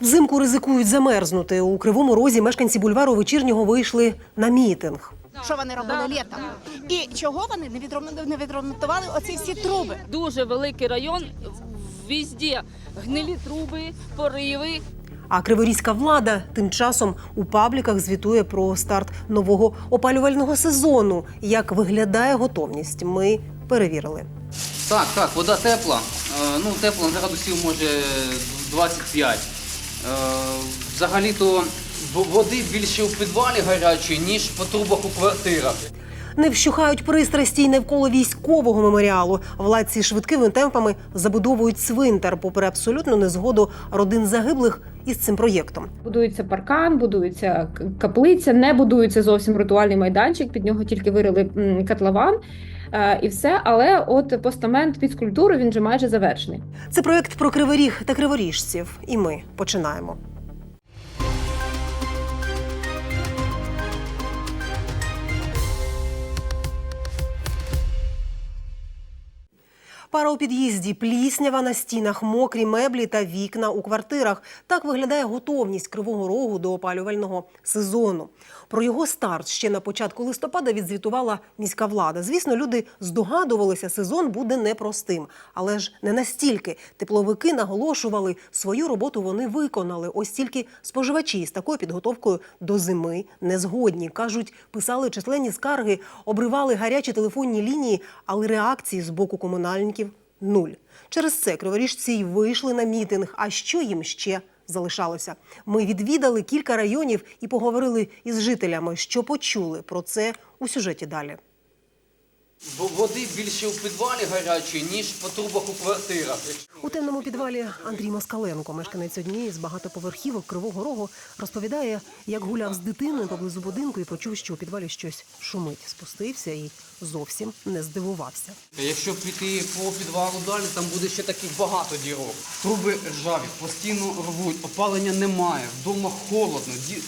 Взимку ризикують замерзнути. У кривому розі мешканці бульвару вечірнього вийшли на мітинг. що вони робили літом. І чого вони не відремонтували, не відремонтували оці всі труби? Дуже великий район, везде гнилі труби, пориви. А криворізька влада тим часом у пабліках звітує про старт нового опалювального сезону. Як виглядає готовність? Ми перевірили. Так, так, вода тепла. Е, Ну, тепла на градусів може 25. Е, Взагалі-то в- води більше у підвалі гарячої, ніж по трубах у квартирах. Не вщухають пристрасті й навколо військового меморіалу. Владці швидкими темпами забудовують цвинтар, попри абсолютну незгоду родин загиблих із цим проєктом. Будується паркан, будується каплиця, не будується зовсім ритуальний майданчик. Під нього тільки вирили котлован і все. Але от постамент під скульптуру він вже майже завершений. Це проект про криворіг та криворіжців. І ми починаємо. Пара у під'їзді, пліснява на стінах, мокрі меблі та вікна у квартирах. Так виглядає готовність Кривого Рогу до опалювального сезону. Про його старт ще на початку листопада відзвітувала міська влада. Звісно, люди здогадувалися, сезон буде непростим, але ж не настільки. Тепловики наголошували, свою роботу вони виконали. Ось тільки споживачі з такою підготовкою до зими не згодні. кажуть, писали численні скарги, обривали гарячі телефонні лінії, але реакції з боку комунальників нуль. Через це криворіжці й вийшли на мітинг. А що їм ще залишалося? Ми відвідали кілька районів і поговорили із жителями, що почули про це у сюжеті далі. Води більше у підвалі гарячої, ніж по трубах у квартирах. У темному підвалі Андрій Москаленко, мешканець однієї з багатоповерхівок Кривого Рогу, розповідає, як гуляв з дитиною поблизу будинку і почув, що у підвалі щось шумить. Спустився і зовсім не здивувався. Якщо піти по підвалу далі, там буде ще таких багато дірок. Труби ржаві, постійно рвуть, опалення немає, вдома холодно, ді...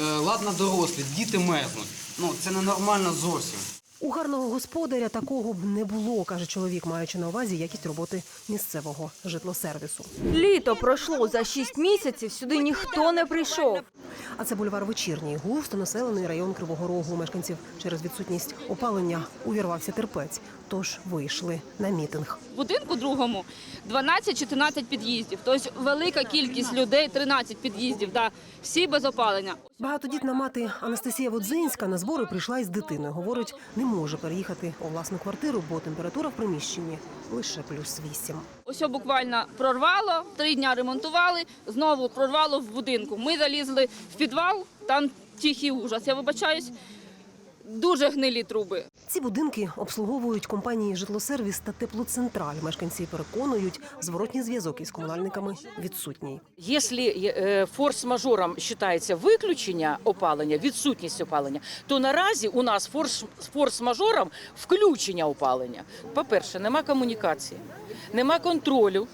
е, ладно дорослі, діти мерзнуть. Ну це ненормально зовсім. У гарного господаря такого б не було, каже чоловік, маючи на увазі якість роботи місцевого житлосервісу. Літо пройшло за шість місяців. Сюди ніхто не прийшов. А це бульвар вечірній, густо населений район Кривого Рогу. Мешканців через відсутність опалення увірвався терпець, тож вийшли на мітинг. В будинку другому 12-14 під'їздів. Тобто велика кількість людей, 13 під'їздів, да, всі без опалення. Багатодітна мати Анастасія Водзинська на збори прийшла із дитиною. Говорить, не може переїхати у власну квартиру, бо температура в приміщенні лише плюс вісім. Ось буквально прорвало, три дня ремонтували, знову прорвало в будинку. Ми залізли в підвал, там тихий ужас. Я вибачаюсь, дуже гнилі труби. Ці будинки обслуговують компанії Житлосервіс та Теплоцентраль. Мешканці переконують, зворотній зв'язок із комунальниками відсутній. Якщо е, форс-мажором вважається виключення опалення, відсутність опалення, то наразі у нас форс- форс-мажором включення опалення. По-перше, нема комунікації, нема контролю.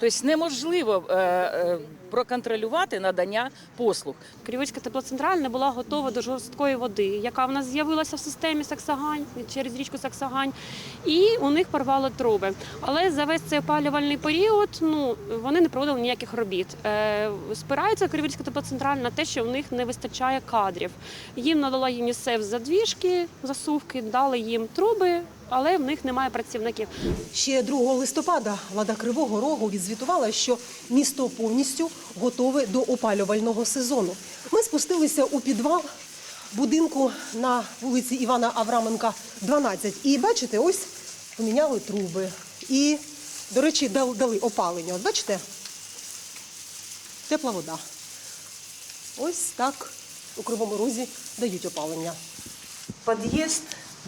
Тобто неможливо е, е, проконтролювати надання послуг. Криворізька теплоцентраль не була готова до жорсткої води, яка в нас з'явилася в системі Саксагань через річку Саксагань, і у них порвало труби. Але за весь цей опалювальний період ну вони не проводили ніяких робіт. Е, спирається Криворізька теплоцентраль на те, що в них не вистачає кадрів. Їм надала ЮНІСЕФ задвіжки, засувки, дали їм труби, але в них немає працівників. Ще 2 листопада влада Кривого Рогу відзвітувала, що місто повністю готове до опалювального сезону. Ми спустилися у підвал будинку на вулиці Івана Авраменка, 12. І бачите, ось поміняли труби. І, до речі, дали опалення. От бачите? Тепла вода. Ось так у Кривому Розі дають опалення. Під'їзд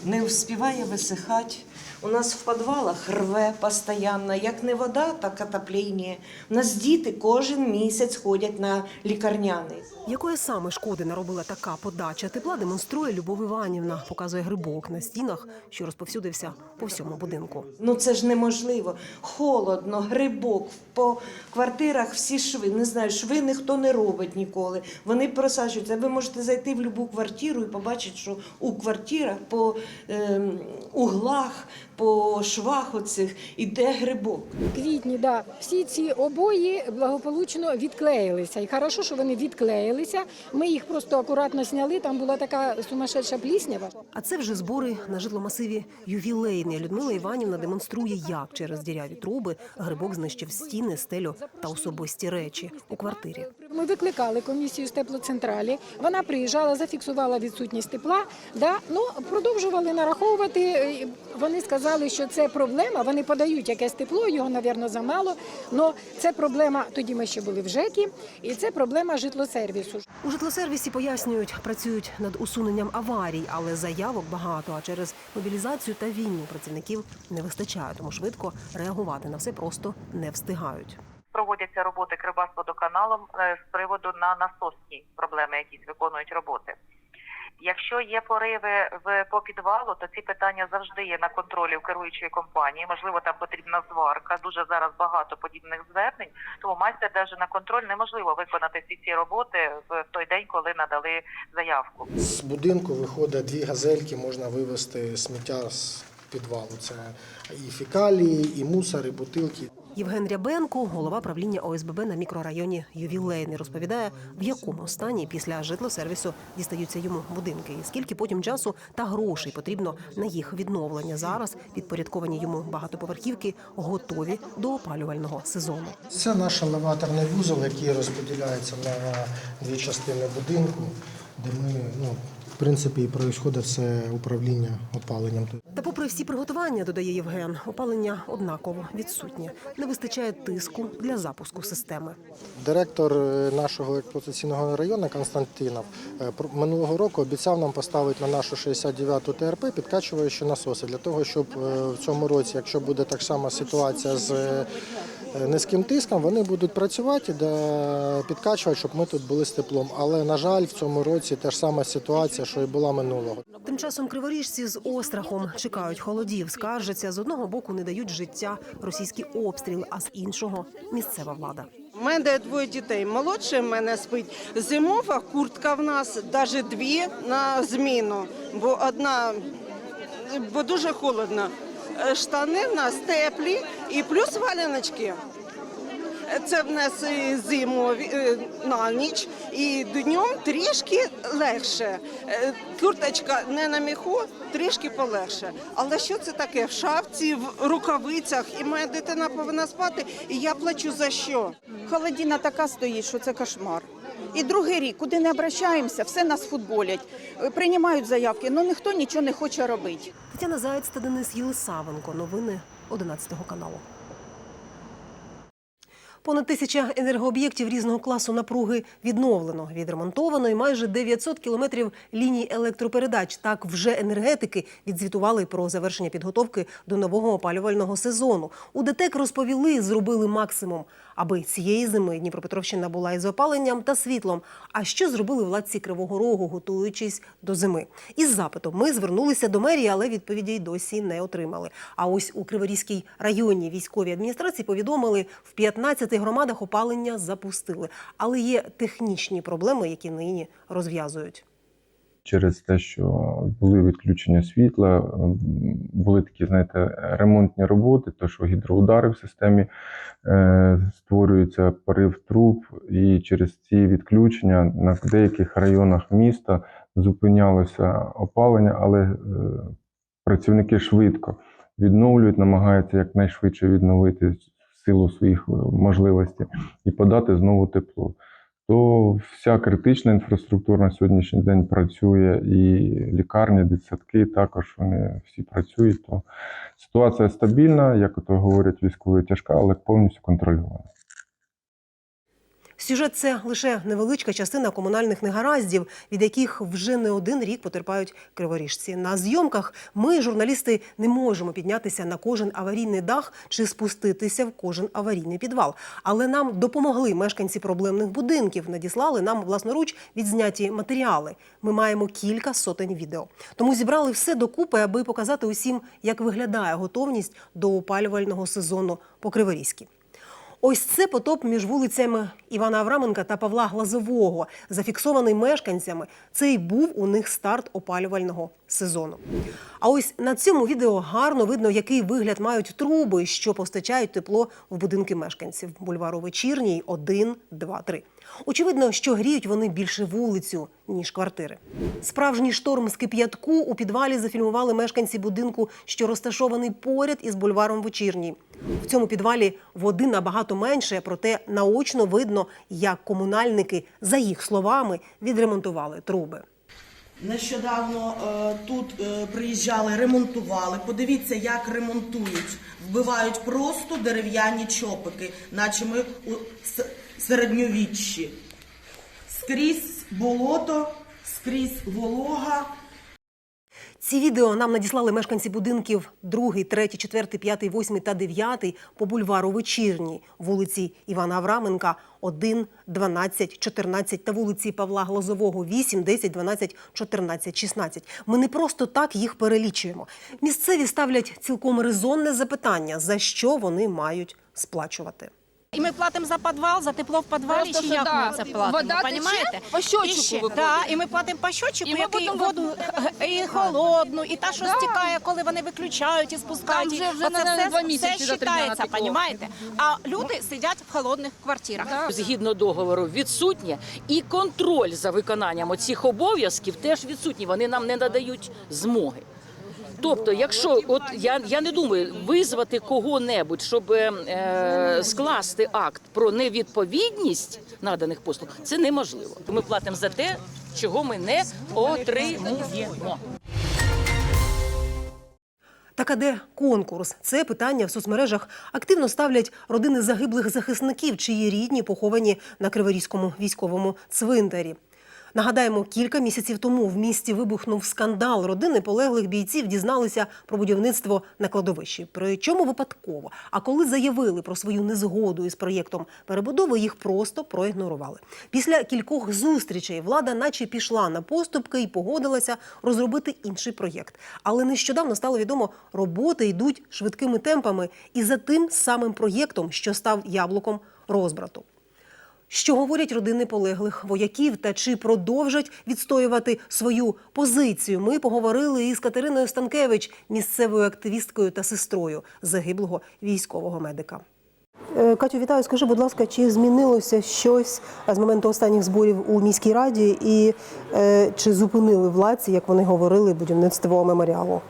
не вспіває висихати. У нас в підвалах рве постійно, як не вода, так отоплення. У нас діти кожен місяць ходять на лікарняний. Якої саме шкоди наробила така подача тепла, демонструє Любов Іванівна, показує грибок на стінах, що розповсюдився по всьому будинку. Ну це ж неможливо. Холодно, грибок, по квартирах всі шви. Не знаю, шви ніхто не робить ніколи. Вони просаджуються. Ви можете зайти в будь-яку квартиру і побачити, що у квартирах по ем, углах, по швах оцих іде грибок. квітні, да, всі ці обої благополучно відклеїлися. І хорошо, що вони відклеїлися. Ми їх просто акуратно зняли. Там була така сумасшедша пліснява. А це вже збори на житломасиві ювілейний. Людмила Іванівна демонструє, як через діряві труби грибок знищив стіни, стелю та особисті речі у квартирі. Ми викликали комісію з теплоцентралі. Вона приїжджала, зафіксувала відсутність тепла. Да, ну продовжували нараховувати. Вони сказали, що це проблема. Вони подають якесь тепло, його, мабуть, замало. але це проблема. Тоді ми ще були в ЖЕКі, і це проблема житлосервісу. У житлосервісі пояснюють, працюють над усуненням аварій, але заявок багато. А через мобілізацію та війну працівників не вистачає, тому швидко реагувати на все просто не встигають. Проводяться роботи Кривбасводоканалом е, з приводу на насосні проблеми, якісь виконують роботи. Якщо є пориви в по підвалу, то ці питання завжди є на контролі в керуючої компанії. Можливо, там потрібна зварка. Дуже зараз багато подібних звернень. Тому майстер навіть на контроль неможливо виконати всі ці роботи в той день, коли надали заявку. З будинку виходить дві газельки, можна вивезти сміття з підвалу. Це і фекалії, і мусор, і бутилки. Євген Рябенко, голова правління ОСББ на мікрорайоні Ювілейний, розповідає, в якому стані після житлосервісу дістаються йому будинки, і скільки потім часу та грошей потрібно на їх відновлення. Зараз підпорядковані йому багатоповерхівки готові до опалювального сезону. Це наш елеваторний вузол, який розподіляється на дві частини будинку, де ми, ну, в принципі, і відбувається все управління опаленням. Всі приготування, додає Євген, опалення однаково відсутнє. Не вистачає тиску для запуску системи. Директор е, нашого експлуатаційного району Константинов е, минулого року обіцяв нам поставити на нашу 69-ту ТРП підкачуючі насоси для того, щоб е, в цьому році, якщо буде так само ситуація з низьким тиском, вони будуть працювати де підкачувати, щоб ми тут були з теплом. Але на жаль, в цьому році та ж сама ситуація, що і була минулого. Тим часом криворіжці з острахом чекають холодів, скаржаться з одного боку не дають життя російські обстріли, а з іншого місцева влада. У мене двоє дітей. Молодший в мене спить. Зимова куртка в нас, навіть дві на зміну, бо одна, бо дуже холодно. Е, Штани в нас теплі і плюс валяночки. Це в нас зимові е, на ніч, і днем трішки легше. Е, Курточка не на міху, трішки полегше. Але що це таке? В шапці, в рукавицях, і моя дитина повинна спати, і я плачу за що? Холодина така стоїть, що це кошмар. І другий рік, куди не обращаємося, все нас футболять. Приймають заявки, але ніхто нічого не хоче робити. Тетяна Заєць та Денис Єлисавенко. Новини 11 каналу. Понад тисяча енергооб'єктів різного класу напруги відновлено, відремонтовано і майже 900 кілометрів ліній електропередач. Так вже енергетики відзвітували про завершення підготовки до нового опалювального сезону. У ДТЕК розповіли, зробили максимум, аби цієї зими Дніпропетровщина була із опаленням та світлом. А що зробили владці Кривого Рогу, готуючись до зими? Із запитом ми звернулися до мерії, але відповідей досі не отримали. А ось у Криворізькій районній військовій адміністрації повідомили, в 15 громадах опалення запустили, але є технічні проблеми, які нині розв'язують. Через те, що були відключення світла, були такі, знаєте, ремонтні роботи, то що гідроудари в системі е, створюється порив труб, і через ці відключення на деяких районах міста зупинялося опалення, але е, працівники швидко відновлюють, намагаються якнайшвидше відновити силу своїх е, можливостей і подати знову тепло то вся критична інфраструктура на сьогоднішній день працює, і лікарні, дитсадки також вони всі працюють. То ситуація стабільна, як то говорять військові, тяжка, але повністю контрольована. Сюжет це лише невеличка частина комунальних негараздів, від яких вже не один рік потерпають криворіжці. На зйомках ми, журналісти, не можемо піднятися на кожен аварійний дах чи спуститися в кожен аварійний підвал. Але нам допомогли мешканці проблемних будинків, надіслали нам власноруч відзняті матеріали. Ми маємо кілька сотень відео. Тому зібрали все докупи, аби показати усім, як виглядає готовність до опалювального сезону по Криворізькі. Ось це потоп між вулицями Івана Авраменка та Павла Глазового, зафіксований мешканцями. Це й був у них старт опалювального сезону. А ось на цьому відео гарно видно, який вигляд мають труби, що постачають тепло в будинки мешканців бульвару Вечірній 1, 2, 3. Очевидно, що гріють вони більше вулицю, ніж квартири. Справжній шторм з кип'ятку у підвалі зафільмували мешканці будинку, що розташований поряд із бульваром Вечірній. В цьому підвалі води набагато менше, проте наочно видно, як комунальники, за їх словами, відремонтували труби. Нещодавно е, тут е, приїжджали, ремонтували. Подивіться, як ремонтують. Вбивають просто дерев'яні чопики, наче ми середньовіччі. Скрізь болото, скрізь волога. Ці відео нам надіслали мешканці будинків 2, 3, 4, 5, 8 та 9 по бульвару Вечірній, вулиці Івана Авраменка 1, 12, 14 та вулиці Павла Глазового 8, 10, 12, 14, 16. Ми не просто так їх перелічуємо. Місцеві ставлять цілком резонне запитання, за що вони мають сплачувати. І ми платимо за підвал, за тепло в підвалі, чи як ми це платимо, вода тече, по ще, виходить. да, і ми платимо по щотчику, І ми який потім воду і холодну, і та, що стікає, коли вони виключають і спускають. Там вже- вже, Оце наверно, два все, місяці все за три дня вважається, текло. понімаєте? А люди сидять в холодних квартирах. Згідно договору відсутнє, і контроль за виконанням оцих обов'язків теж відсутній. Вони нам не надають змоги. Тобто, якщо от я, я не думаю визвати кого-небудь, щоб е, скласти акт про невідповідність наданих послуг, це неможливо. Ми платимо за те, чого ми не отримуємо. Так а де конкурс? Це питання в соцмережах активно ставлять родини загиблих захисників, чиї рідні поховані на Криворізькому військовому цвинтарі. Нагадаємо, кілька місяців тому в місті вибухнув скандал. Родини полеглих бійців дізналися про будівництво на кладовищі. Причому випадково. А коли заявили про свою незгоду із проєктом перебудови, їх просто проігнорували. Після кількох зустрічей влада, наче пішла на поступки і погодилася розробити інший проєкт. Але нещодавно стало відомо, роботи йдуть швидкими темпами і за тим самим проєктом, що став яблуком розбрату. Що говорять родини полеглих вояків та чи продовжать відстоювати свою позицію? Ми поговорили із Катериною Станкевич, місцевою активісткою та сестрою загиблого військового медика. Е, Катю, вітаю. Скажи, будь ласка, чи змінилося щось з моменту останніх зборів у міській раді, і е, чи зупинили владці, як вони говорили, будівництво меморіалу?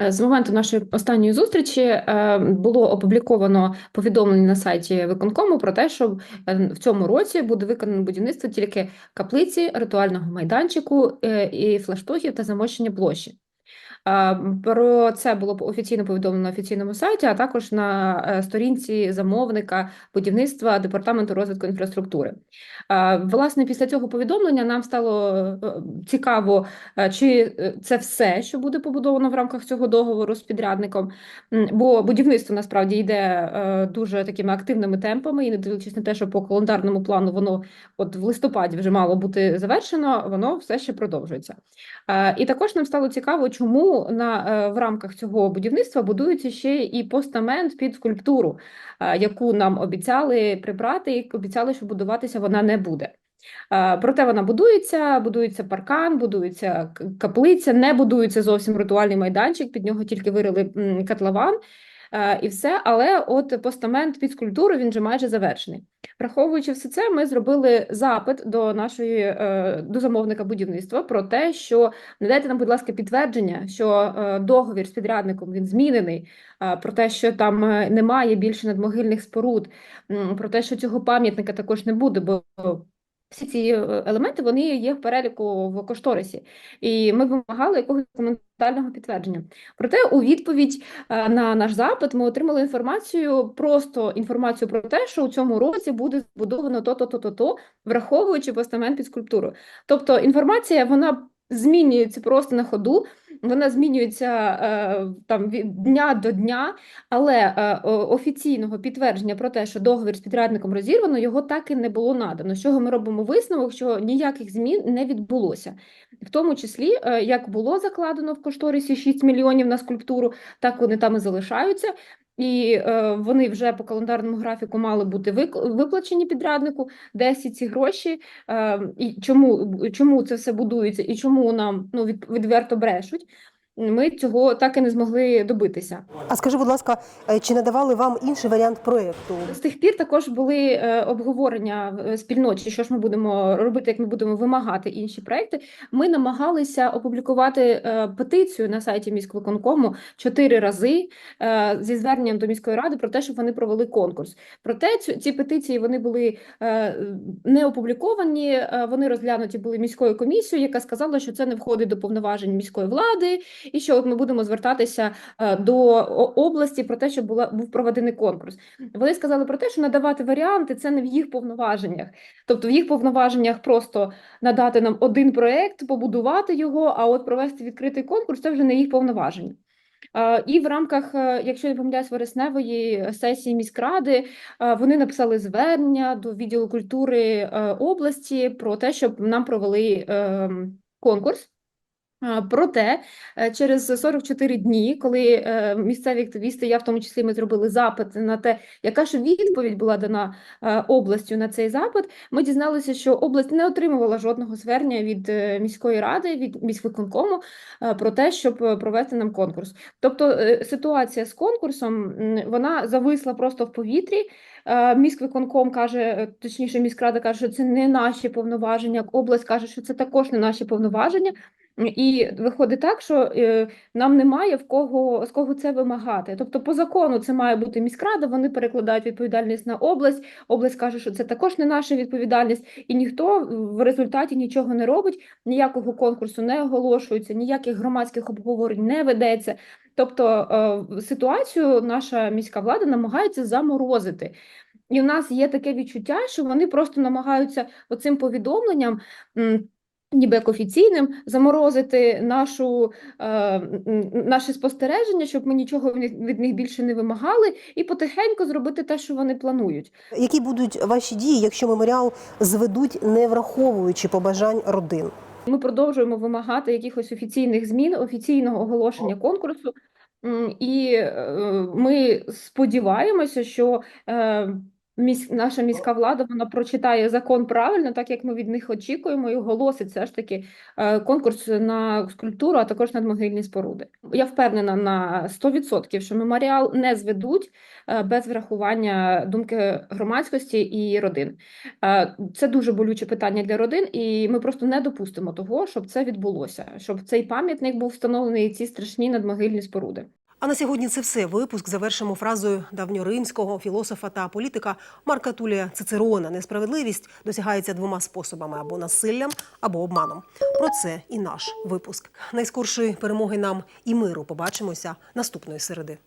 Е, З моменту нашої останньої зустрічі е, було опубліковано повідомлення на сайті виконкому про те, що е, в цьому році буде виконано будівництво тільки каплиці, ритуального майданчику і флаштогів та замощення площі. Про це було офіційно повідомлено на офіційному сайті, а також на е, сторінці замовника будівництва департаменту розвитку інфраструктури. Власне, після цього повідомлення нам стало е, цікаво, е, чи це все, що буде побудовано в рамках цього договору з підрядником, бо будівництво насправді йде дуже такими активними темпами, і не дивлячись на те, що по календарному плану воно от в листопаді вже мало бути завершено, воно все ще продовжується. І також нам стало цікаво, чому на е, в рамках цього будівництва будується ще і постамент під скульптуру, е, яку нам обіцяли прибрати, і обіцяли, що будуватися вона не буде. Е, Проте вона будується, будується паркан, будується каплиця, не будується зовсім ритуальний майданчик, під нього тільки вирили котлован і все. Але от постамент під скульптуру він вже майже завершений. Враховуючи все це, ми зробили запит до нашої е, до замовника будівництва про те, що надайте нам, будь ласка, підтвердження, що е, договір з підрядником він змінений, е, про те, що там немає більше надмогильних споруд, про те, що цього пам'ятника також не буде, бо всі ці е, елементи вони є в переліку в кошторисі, і ми вимагали якогось документального підтвердження. Проте у відповідь е, на наш запит ми отримали інформацію, просто інформацію про те, що у цьому році буде збудовано то-то, то-то, то, враховуючи постамент під скульптуру. Тобто інформація вона змінюється просто на ходу, вона змінюється е, там від дня до дня, але е, офіційного підтвердження про те, що договір з підрядником розірвано, його так і не було надано. З чого ми робимо висновок, що ніяких змін не відбулося. В тому числі, е, як було закладено в кошторисі 6 мільйонів на скульптуру, так вони там і залишаються. І е, вони вже по календарному графіку мали бути виплачені підряднику. Де всі ці гроші, е, і чому, чому це все будується, і чому нам ну, від, відверто брешуть, ми цього так і не змогли добитися. А скажи, будь ласка, е, чи надавали вам інший варіант проєкту? З тих пір також були е, обговорення в е, спільноті, що ж ми будемо робити, як ми будемо вимагати інші проекти. Ми намагалися опублікувати петицію на сайті міськвиконкому чотири рази зі зверненням до міської ради про те, щоб вони провели конкурс. Проте ці петиції вони були не опубліковані, вони розглянуті були міською комісією, яка сказала, що це не входить до повноважень міської влади, і що от ми будемо звертатися е, до області про те, щоб була був проведений конкурс. Вони сказали про те, що надавати варіанти це не в їх повноваженнях. Тобто в їх повноваженнях просто надати нам один проект, побудувати його, а от провести відкритий конкурс це вже не їх повноваження. Е, І в рамках, е, якщо я помиляюсь, вересневої сесії міськради вони написали звернення до відділу культури області про те, щоб нам провели ем, конкурс. Проте е, через 44 дні, коли е, місцеві активісти, я в тому числі, ми зробили запит на те, яка ж відповідь була дана е, областю на цей запит, ми дізналися, що область не отримувала жодного звернення від міської ради, від міськвиконкому про те, щоб провести нам конкурс. Тобто ситуація з конкурсом вона зависла просто в повітрі. Міськвиконком каже, точніше, міськрада каже, що це не наші повноваження. Область каже, що це також не наші повноваження. І виходить так, що е, нам немає в кого з кого це вимагати. Тобто, по закону це має бути міськрада. Вони перекладають відповідальність на область. Область каже, що це також не наша відповідальність, і ніхто в результаті нічого не робить. Ніякого конкурсу не оголошується, ніяких громадських обговорень не ведеться. Тобто е, ситуацію наша міська влада намагається заморозити. І в нас є таке відчуття, що вони просто намагаються оцим повідомленням. Ніби як офіційним заморозити нашу, е, м, наше спостереження, щоб ми нічого від них- від них більше не вимагали, і потихеньку зробити те, що вони планують. Які будуть ваші дії, якщо меморіал зведуть, не враховуючи побажань родин? Ми продовжуємо вимагати якихось офіційних змін, офіційного оголошення конкурсу. І е, ми сподіваємося, що е, місь, наша міська влада вона прочитає закон правильно, так як ми від них очікуємо, і оголосить все ж таки е, конкурс на скульптуру, а також надмогильні споруди. Я впевнена на 100%, що меморіал не зведуть е, без врахування думки громадськості і родин. Е, Це дуже болюче питання для родин, і ми просто не допустимо того, щоб це відбулося, щоб цей пам'ятник був встановлений і ці страшні надмогильні споруди. А на сьогодні це все. Випуск завершимо фразою давньоримського філософа та політика Марка Тулія Цицерона. Несправедливість досягається двома способами: або насиллям, або обманом. Про це і наш випуск. Найскоршої перемоги нам і миру. Побачимося наступної середи.